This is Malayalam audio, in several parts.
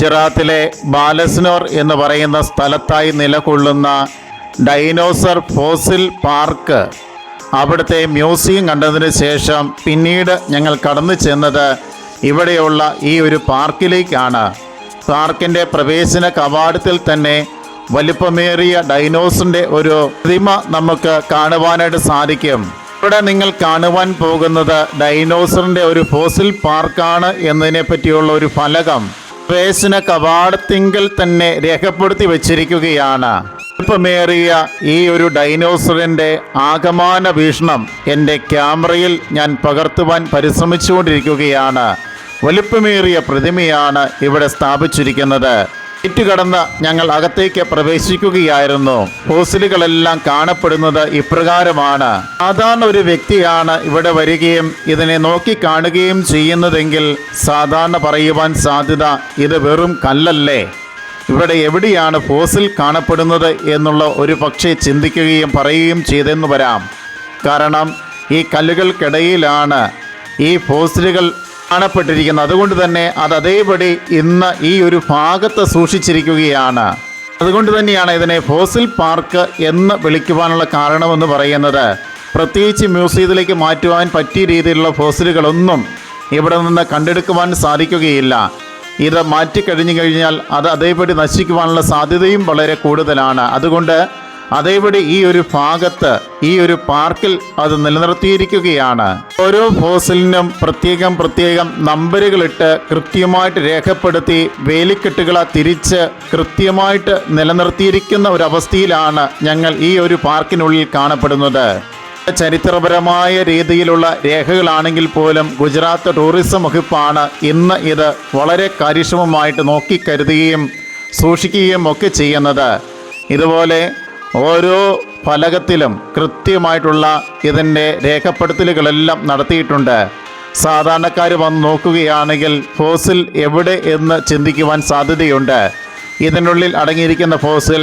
ഗുജറാത്തിലെ ബാലസ്നോർ എന്ന് പറയുന്ന സ്ഥലത്തായി നിലകൊള്ളുന്ന ഡൈനോസർ ഫോസിൽ പാർക്ക് അവിടുത്തെ മ്യൂസിയം കണ്ടതിന് ശേഷം പിന്നീട് ഞങ്ങൾ കടന്നു ചെന്നത് ഇവിടെയുള്ള ഈ ഒരു പാർക്കിലേക്കാണ്. പാർക്കിന്റെ പ്രവേശന കവാടത്തിൽ തന്നെ വലിപ്പമേറിയ ഡൈനോസിന്റെ ഒരു പ്രതിമ നമുക്ക് കാണുവാനായിട്ട് സാധിക്കും. ഇവിടെ നിങ്ങൾ കാണുവാൻ പോകുന്നത് ഡൈനോസറിന്റെ ഒരു ഫോസിൽ പാർക്കാണ് എന്നതിനെ പറ്റിയുള്ള ഒരു ഫലകം. പ്രവേശന കവാടത്തിങ്കൽ തന്നെ രേഖപ്പെടുത്തി വച്ചിരിക്കുകയാണ്. വലിപ്പമേറിയ ഈ ഒരു ഡൈനോസറിന്റെ ആകമാന വീക്ഷണം എന്റെ ക്യാമറയിൽ ഞാൻ പകർത്തുവാൻ പരിശ്രമിച്ചുകൊണ്ടിരിക്കുകയാണ്. വലിപ്പമേറിയ പ്രതിമയാണ് ഇവിടെ സ്ഥാപിച്ചിരിക്കുന്നത്. ചുറ്റുകടന്ന് ഞങ്ങൾ അകത്തേക്ക് പ്രവേശിക്കുകയായിരുന്നു. ഫോസിലുകളെല്ലാം കാണപ്പെടുന്നത് ഇപ്രകാരമാണ്. സാധാരണ ഒരു വ്യക്തിയാണ് ഇവിടെ വരികയും ഇതിനെ നോക്കി കാണുകയും ചെയ്യുന്നതെങ്കിൽ സാധാരണ പറയുവാൻ സാധ്യത ഇത് വെറും കല്ലല്ലേ? ഇവിടെ എവിടെയാണ് ഫോസിൽ കാണപ്പെടുന്നത് എന്നുള്ള ഒരു പക്ഷേ ചിന്തിക്കുകയും പറയുകയും ചെയ്തെന്ന് വരാം. കാരണം ഈ കല്ലുകൾക്കിടയിലാണ് ഈ ഫോസിലുകൾ കാണപ്പെട്ടിരിക്കുന്നത് അതുകൊണ്ട് തന്നെ അത് അതേപടി ഇന്ന് ഈ ഒരു ഭാഗത്ത് സൂക്ഷിച്ചിരിക്കുകയാണ്. അതുകൊണ്ട് തന്നെയാണ് ഇതിനെ ഫോസിൽ പാർക്ക് എന്ന് വിളിക്കുവാനുള്ള കാരണമെന്ന് പറയുന്നത്. പ്രത്യേകിച്ച് മ്യൂസിയത്തിലേക്ക് മാറ്റുവാൻ പറ്റിയ രീതിയിലുള്ള ഫോസിലുകളൊന്നും ഇവിടെ നിന്ന് കണ്ടെടുക്കുവാൻ സാധിക്കുകയില്ല. ഇത് മാറ്റിക്കഴിഞ്ഞു കഴിഞ്ഞാൽ അത് അതേപടി നശിക്കുവാനുള്ള സാധ്യതയും വളരെ കൂടുതലാണ്. അതുകൊണ്ട് അതേപടി ഈ ഒരു ഭാഗത്ത് ഈ ഒരു പാർക്കിൽ അത് നിലനിർത്തിയിരിക്കുകയാണ്. ഓരോ ഫോസിലിനും പ്രത്യേകം പ്രത്യേകം നമ്പറുകളിട്ട് കൃത്യമായിട്ട് രേഖപ്പെടുത്തി വേലിക്കെട്ടുകളെ തിരിച്ച് കൃത്യമായിട്ട് നിലനിർത്തിയിരിക്കുന്ന ഒരു അവസ്ഥയിലാണ് ഞങ്ങൾ ഈ ഒരു പാർക്കിനുള്ളിൽ കാണപ്പെടുന്നത്. ചരിത്രപരമായ രീതിയിലുള്ള രേഖകളാണെങ്കിൽ പോലും ഗുജറാത്ത് ടൂറിസം വകുപ്പാണ് ഇന്ന് ഇത് വളരെ കാര്യക്ഷമമായിട്ട് നോക്കിക്കരുതുകയും സൂക്ഷിക്കുകയും ഒക്കെ ചെയ്യുന്നത്. ഇതുപോലെ ഓരോ ഫലകത്തിലും കൃത്യമായിട്ടുള്ള ഇതിന്റെ രേഖപ്പെടുത്തലുകളെല്ലാം നടത്തിയിട്ടുണ്ട്. സാധാരണക്കാർ വന്ന് നോക്കുകയാണെങ്കിൽ ഫോസിൽ എവിടെ എന്ന് ചിന്തിക്കുവാൻ സാധ്യതയുണ്ട്. ഇതിനുള്ളിൽ അടങ്ങിയിരിക്കുന്ന ഫോസിൽ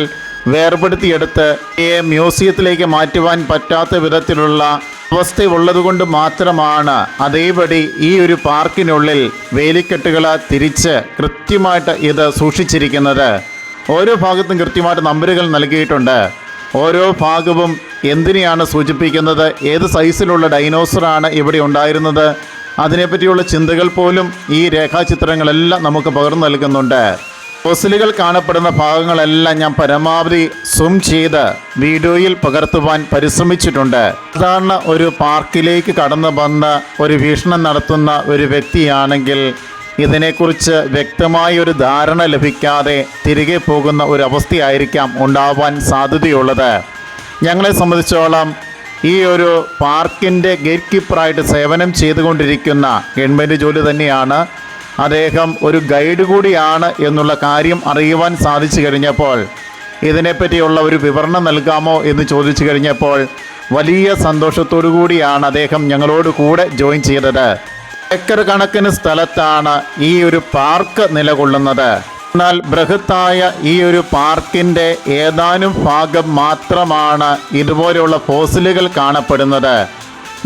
വേർപെടുത്തിയെടുത്ത് ഈ മ്യൂസിയത്തിലേക്ക് മാറ്റുവാൻ പറ്റാത്ത വിധത്തിലുള്ള അവസ്ഥയുള്ളതുകൊണ്ട് മാത്രമാണ് അതേപടി ഈ ഒരു പാർക്കിനുള്ളിൽ വേലിക്കെട്ടുകളെ തിരിച്ച് കൃത്യമായിട്ട് ഇത് സൂക്ഷിച്ചിരിക്കുന്നത്. ഓരോ ഭാഗത്തും കൃത്യമായിട്ട് നമ്പറുകൾ നൽകിയിട്ടുണ്ട്. ഓരോ ഭാഗവും എന്തിനെയാണ് സൂചിപ്പിക്കുന്നത്? ഏത് സൈസിലുള്ള ഡൈനോസറാണ് ഇവിടെ ഉണ്ടായിരുന്നത്? അതിനെപ്പറ്റിയുള്ള ചിന്തകൾ പോലും ഈ രേഖാചിത്രങ്ങളെല്ലാം നമുക്ക് പകർന്നു നൽകുന്നുണ്ട്. ഫോസിലുകൾ കാണപ്പെടുന്ന ഭാഗങ്ങളെല്ലാം ഞാൻ പരമാവധി സൂം ചെയ്ത് വീഡിയോയിൽ പകർത്തുവാൻ പരിശ്രമിച്ചിട്ടുണ്ട്. സാധാരണ ഒരു പാർക്കിലേക്ക് കടന്നു വന്ന് ഒരു വീക്ഷണം നടത്തുന്ന ഒരു വ്യക്തിയാണെങ്കിൽ ഇതിനെക്കുറിച്ച് വ്യക്തമായ ഒരു ധാരണ ലഭിക്കാതെ തിരികെ പോകുന്ന ഒരു അവസ്ഥയായിരിക്കാം ഉണ്ടാവാൻ സാധ്യതയുള്ളത്. ഞങ്ങളെ സംബന്ധിച്ചോളം ഈ ഒരു പാർക്കിന്റെ ഗേറ്റ് കീപ്പറായിട്ട് സേവനം ചെയ്തുകൊണ്ടിരിക്കുന്ന ഗവൺമെന്റ് ജോലി തന്നെയാണ്. അദ്ദേഹം ഒരു ഗൈഡ് കൂടിയാണ് എന്നുള്ള കാര്യം അറിയുവാൻ സാധിച്ചു കഴിഞ്ഞപ്പോൾ ഇതിനെപ്പറ്റിയുള്ള ഒരു വിവരണം നൽകാമോ എന്ന് ചോദിച്ചു കഴിഞ്ഞപ്പോൾ വലിയ സന്തോഷത്തോടു കൂടിയാണ് അദ്ദേഹം ഞങ്ങളോട് കൂടെ ജോയിൻ ചെയ്തത്. ഏക്കർ കണക്കിന് സ്ഥലത്താണ് ഈ ഒരു പാർക്ക് നിലകൊള്ളുന്നത്. എന്നാൽ ബൃഹത്തായ ഈ ഒരു പാർക്കിന്റെ ഏതാനും ഭാഗം മാത്രമാണ് ഇതുപോലെയുള്ള ഫോസിലുകൾ കാണപ്പെടുന്നത്.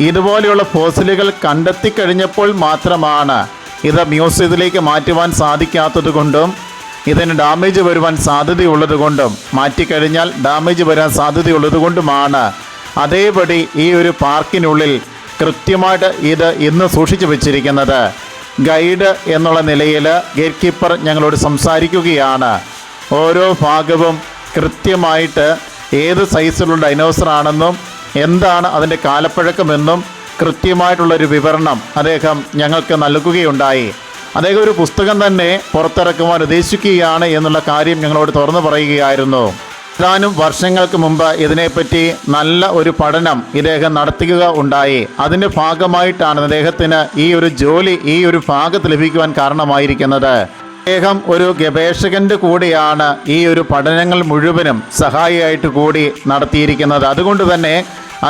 ഇതുപോലെയുള്ള ഫോസിലുകൾ കണ്ടെത്തി കഴിഞ്ഞപ്പോൾ മാത്രമാണ് ഇത് മ്യൂസിയത്തിലേക്ക് മാറ്റുവാൻ സാധിക്കാത്തതുകൊണ്ടും ഇതിന് ഡാമേജ് വരുവാൻ സാധ്യതയുള്ളത് കൊണ്ടും മാറ്റിക്കഴിഞ്ഞാൽ ഡാമേജ് വരാൻ സാധ്യതയുള്ളത് കൊണ്ടുമാണ്. അതേപടി ഈ ഒരു പാർക്കിനുള്ളിൽ കൃത്യമായിട്ട് ഇത് ഇന്ന് സൂക്ഷിച്ചു വെച്ചിരിക്കുന്നത് ഗൈഡ് എന്നുള്ള നിലയിൽ ഗേറ്റ് കീപ്പർ ഞങ്ങളോട് സംസാരിക്കുകയാണ്. ഓരോ ഭാഗവും കൃത്യമായിട്ട് ഏത് സൈസിലുള്ള ഡൈനോസർ ആണെന്നും എന്താണ് അതിന്റെ കാലപ്പഴക്കമെന്നും കൃത്യമായിട്ടുള്ളൊരു വിവരണം അദ്ദേഹം ഞങ്ങൾക്ക് നൽകുകയുണ്ടായി. അദ്ദേഹം ഒരു പുസ്തകം തന്നെ പുറത്തിറക്കുവാൻ ഉദ്ദേശിക്കുകയാണ് എന്നുള്ള കാര്യം ഞങ്ങളോട് തുറന്നു പറയുകയായിരുന്നു. ഏതാനും വർഷങ്ങൾക്ക് മുമ്പ് ഇതിനെപ്പറ്റി നല്ല ഒരു പഠനം ഇദ്ദേഹം നടത്തുക ഉണ്ടായി. അതിന്റെ ഭാഗമായിട്ടാണ് അദ്ദേഹത്തിന് ഈ ഒരു ജോലി ഈ ഒരു ഭാഗത്ത് ലഭിക്കുവാൻ കാരണമായിരിക്കുന്നത്. അദ്ദേഹം ഒരു ഗവേഷകന്റെ കൂടിയാണ് ഈ ഒരു പഠനങ്ങൾ മുഴുവനും സഹായിയായിട്ട് കൂടി നടത്തിയിരിക്കുന്നത്. അതുകൊണ്ട് തന്നെ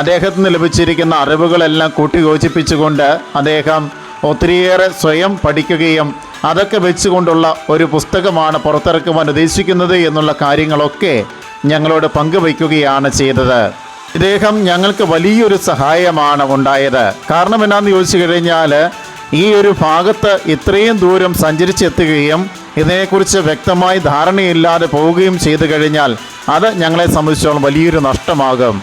അദ്ദേഹത്തിന് ലഭിച്ചിരിക്കുന്ന അറിവുകളെല്ലാം കൂട്ടിയോജിപ്പിച്ചുകൊണ്ട് അദ്ദേഹം ഒത്തിരിയേറെ സ്വയം പഠിക്കുകയും അതൊക്കെ വെച്ചുകൊണ്ടുള്ള ഒരു പുസ്തകമാണ് പുറത്തിറക്കുവാൻ ഉദ്ദേശിക്കുന്നത് എന്നുള്ള കാര്യങ്ങളൊക്കെ ഞങ്ങളോട് പങ്കുവയ്ക്കുകയാണ് ചെയ്തത്. ഇദ്ദേഹം ഞങ്ങൾക്ക് വലിയൊരു സഹായമാണ് ഉണ്ടായത്. കാരണം എന്നാന്ന് ചോദിച്ചു കഴിഞ്ഞാൽ ഈ ഒരു ഭാഗത്ത് ഇത്രയും ദൂരം സഞ്ചരിച്ചെത്തുകയും ഇതിനെക്കുറിച്ച് വ്യക്തമായി ധാരണയില്ലാതെ പോവുകയും ചെയ്തു കഴിഞ്ഞാൽ അത് ഞങ്ങളെ സംബന്ധിച്ചോളം വലിയൊരു നഷ്ടമാകും.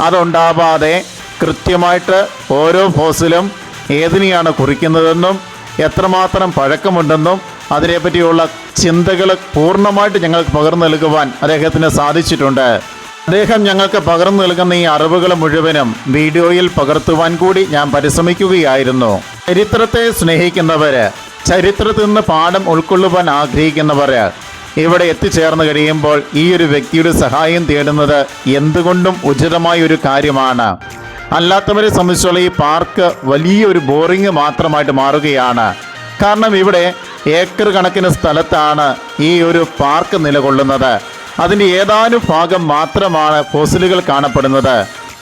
അതുണ്ടാവാതെ കൃത്യമായിട്ട് ഓരോ ഫോസിലും ഏതിനെയാണ് കുറിക്കുന്നതെന്നും എത്രമാത്രം പഴക്കമുണ്ടെന്നും അതിനെപ്പറ്റിയുള്ള ചിന്തകൾ പൂർണമായിട്ട് ഞങ്ങൾക്ക് പകർന്നു നൽകുവാൻ അദ്ദേഹത്തിന് സാധിച്ചിട്ടുണ്ട്. അദ്ദേഹം ഞങ്ങൾക്ക് പകർന്നു നൽകുന്ന ഈ അറിവുകൾ മുഴുവനും വീഡിയോയിൽ പകർത്തുവാൻ കൂടി ഞാൻ പരിശ്രമിക്കുകയായിരുന്നു. ചരിത്രത്തെ സ്നേഹിക്കുന്നവര് ചരിത്രത്തിൽ നിന്ന് പാഠം ഉൾക്കൊള്ളുവാൻ ആഗ്രഹിക്കുന്നവര് ഇവിടെ എത്തിച്ചേർന്ന് കഴിയുമ്പോൾ ഈ ഒരു വ്യക്തിയുടെ സഹായം തേടുന്നത് എന്തുകൊണ്ടും ഉചിതമായ ഒരു കാര്യമാണ്. അല്ലാത്തവരെ സംബന്ധിച്ചുള്ള ഈ പാർക്ക് വലിയൊരു ബോറിങ് മാത്രമായിട്ട് മാറുകയാണ്. കാരണം ഇവിടെ ഏക്കർ കണക്കിന് സ്ഥലത്താണ് ഈ ഒരു പാർക്ക് നിലകൊള്ളുന്നത്. അതിന്റെ ഏതാനും ഭാഗം മാത്രമാണ് ഫോസിലുകൾ കാണപ്പെടുന്നത്.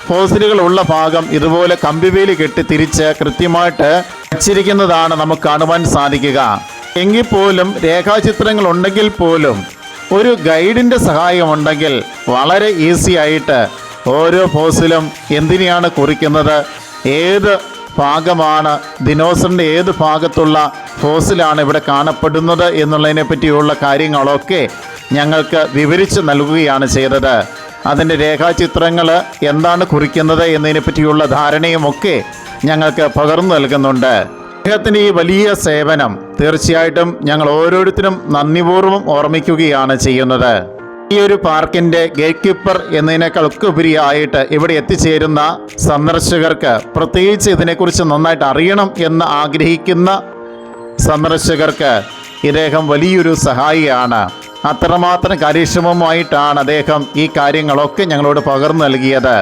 ഫോസിലുകൾ ഉള്ള ഭാഗം ഇതുപോലെ കമ്പിവേലി കെട്ടി തിരിച്ച് കൃത്യമായിട്ട് വച്ചിരിക്കുന്നതാണ് നമുക്ക് കാണുവാൻ സാധിക്കുക. എങ്കിൽ പോലും രേഖാചിത്രങ്ങൾ ഉണ്ടെങ്കിൽ പോലും ഒരു ഗൈഡിന്റെ സഹായം ഉണ്ടെങ്കിൽ വളരെ ഈസി ആയിട്ട് ഓരോ ഫോസിലും എന്തിനെയാണ് കുറിക്കുന്നത് ഏത് ഭാഗമാണ് ദിനോസറിന്റെ ഏത് ഭാഗത്തുള്ള ഫോസിലാണ് ഇവിടെ കാണപ്പെടുന്നത് എന്നുള്ളതിനെ പറ്റിയുള്ള കാര്യങ്ങളൊക്കെ ഞങ്ങൾക്ക് വിവരിച്ച് നൽകുകയാണ് ചെയ്തത്. അതിന്റെ രേഖാചിത്രങ്ങൾ എന്താണ് കുറിക്കുന്നത് എന്നതിനെ പറ്റിയുള്ള ധാരണയുമൊക്കെ ഞങ്ങൾക്ക് പകർന്നു നൽകുന്നുണ്ട്. അദ്ദേഹത്തിന്റെ ഈ വലിയ സേവനം തീർച്ചയായിട്ടും ഞങ്ങൾ ഓരോരുത്തരും നന്ദിപൂർവം ഓർമ്മിക്കുകയാണ് ചെയ്യുന്നത്. ഈ ഒരു പാർക്കിന്റെ ഗേറ്റ് കീപ്പർ എന്നതിനേക്കാളൊക്കെ ഉപരിയായിട്ട് ഇവിടെ എത്തിച്ചേരുന്ന സന്ദർശകർക്ക് പ്രത്യേകിച്ച് ഇതിനെക്കുറിച്ച് നന്നായിട്ട് അറിയണം എന്ന് ആഗ്രഹിക്കുന്ന സന്ദർശകർക്ക് ഇദ്ദേഹം വലിയൊരു സഹായിയാണ്. അത്രമാത്രം കാര്യക്ഷമമായിട്ടാണ് അദ്ദേഹം ഈ കാര്യങ്ങളൊക്കെ ഞങ്ങളോട് പകർന്നു നൽകിയത്.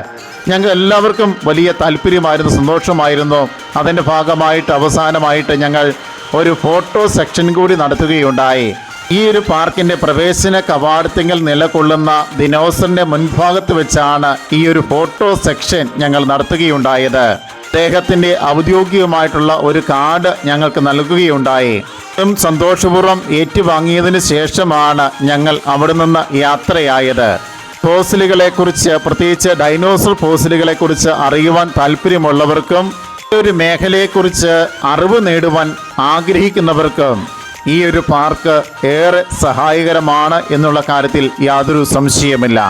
ഞങ്ങൾ എല്ലാവർക്കും വലിയ താല്പര്യമായിരുന്നു സന്തോഷമായിരുന്നു. അതിന്റെ ഭാഗമായിട്ട് അവസാനമായിട്ട് ഞങ്ങൾ ഒരു ഫോട്ടോ സെക്ഷൻ കൂടി നടത്തുകയുണ്ടായി. ഈ ഒരു പാർക്കിന്റെ പ്രവേശന കവാടത്തിങ്കൽ നിലകൊള്ളുന്ന ദിനോസറിന്റെ മുൻഭാഗത്ത് വെച്ചാണ് ഈ ഒരു ഫോട്ടോ സെക്ഷൻ ഞങ്ങൾ നടത്തുകയുണ്ടായത്. അദ്ദേഹത്തിന്റെ ഔദ്യോഗികമായിട്ടുള്ള ഒരു കാർഡ് ഞങ്ങൾക്ക് നൽകുകയുണ്ടായി. അതും സന്തോഷപൂർവം ഏറ്റുവാങ്ങിയതിനു ശേഷമാണ് ഞങ്ങൾ അവിടെ നിന്ന് യാത്രയായത്. ഫോസിലുകളെ കുറിച്ച് പ്രത്യേകിച്ച് ഡൈനോസർ ഫോസിലുകളെ കുറിച്ച് അറിയുവാൻ താല്പര്യമുള്ളവർക്കും ഒരു മേഖലയെക്കുറിച്ച് അറിവ് നേടുവാൻ ആഗ്രഹിക്കുന്നവർക്കും ഈ ഒരു പാർക്ക് ഏറെ സഹായകരമാണ് എന്നുള്ള കാര്യത്തിൽ യാതൊരു സംശയമില്ല